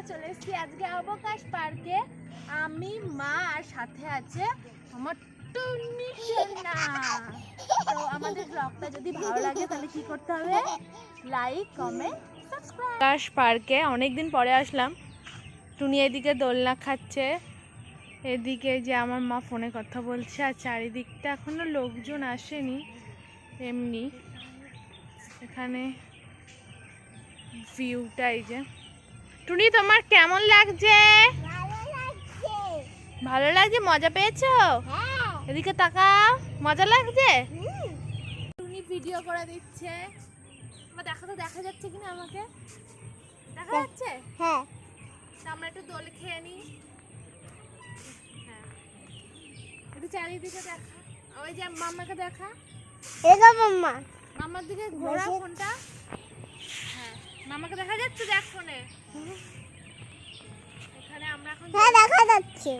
আমরা চলে এসেছি আজকে অবকাশ পার্কে। আমি, মা আর সাথে আছে আমার টুনি সোনা। তো আমাদের ব্লগটা যদি ভালো লাগে তাহলে কি করতে হবে? লাইক কমেন্ট সাবস্ক্রাইব অবকাশ পার্কে অনেক দিন পরে আসলাম। টুনি এদিকে দোলনা খাচ্ছে। এদিকে যে আমার মা ফোনে কথা বলছে আর চারিদিকটা এখনও লোকজন আসেনি। এমনি। এখানে ভিউটা এই যে। টুনি তোমার কেমন লাগছে? ভালো লাগছে? মজা পেয়েছ? এদিকে তাকাও মজা লাগছে? টুনি ভিডিও করে দিচ্ছে। দেখা তো দেখা যাচ্ছে কিনা আমাকে? দেখা যাচ্ছে? হ্যাঁ। আমরা একটু দোল খেয়ে নিই হ্যাঁ। একটু চারিদিকে দেখা। ওই যে মাম্মাকে দেখা। এটা মাম্মা। মামার দিকে ঘোরা ফোনটা। মামাকে দেখা যাচ্ছে দেখ ফোনে। এখানে আমরা এখন হ্যাঁ দেখা যাচ্ছে।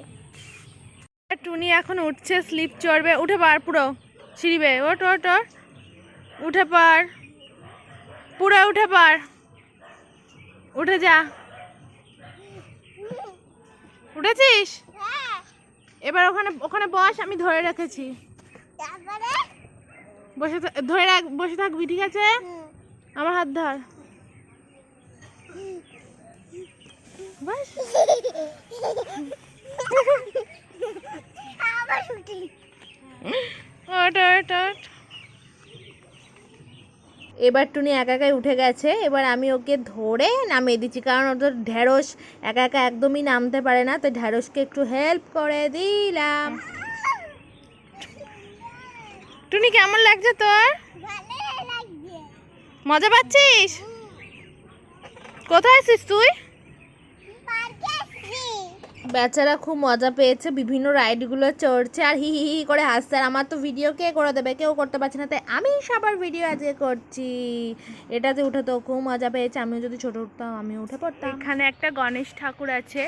টুনি এখন উঠছে স্লিপ চড়বে। উঠে পার পুরো সিঁড়িবে। ওট ওট ওট উঠে পার। পুরো উঠে পার। উঠে যা। উঠেছিস? হ্যাঁ। এবার ওখানে ওখানে বস আমি ধরে রেখেছি। বসে ধরে রাখ বসে থাকবি ঠিক আছে? আমার হাত ধর। বাস আবার ছুটি ওট ওট ওট এবার টুনি একা একাই উঠে গেছে। এবার আমি ওকে ধরে নামিয়ে দিচ্ছি কারণ ওর ওদের ঢেঁড়স একা একা একদমই নামতে পারে না। তো ঢেঁড়সকে একটু হেল্প করে দিলাম। টুনি কেমন লাগছে তোর? মজা পাচ্ছিস? কোথায় আছিস তুই? বেচারা খুব মজা পেয়েছে, বিভিন্ন রাইডগুলো চড়ছে আর হি হি হি করে হাসছে। আর আমার তো ভিডিও কে করে দেবে, কেউ করতে পারছে না। তাই আমি সবার ভিডিও আজকে করছি। এটাতে উঠে তো খুব মজা পেয়েছে, আমিও যদি ছোট উঠতাম, আমিও উঠে পড়তাম। এখানে একটা গণেশ ঠাকুর আছে।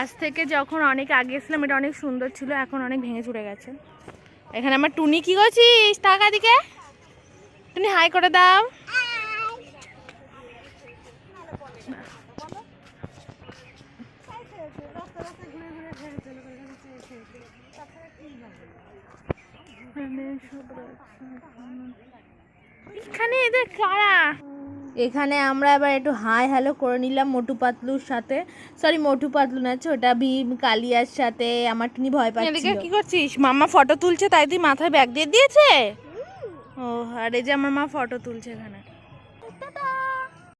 আজ থেকে যখন অনেক আগে এসেছিলাম, এটা অনেক সুন্দর ছিল, এখন অনেক ভেঙে চুরে গেছে। এখানে আমার টুনি, কি করছিস? টাকা দিকে। টুনি, হাই করে দাও। এখানে এদের কারা? এখানে আমরা এবার একটু হাই হ্যালো করে নিলাম মোটু পাতলুর সাথে। সরি মোটু পাতলু না ওটা ভীম কালিয়ার সাথে। আমার টুনি ভয় পাচ্ছিল। কি করছিস? মামা ফটো তুলছে তাই তুই মাথায় ব্যাগ দিয়ে দিয়েছে? ও আর এই যে আমার মা ফটো তুলছে এখানে।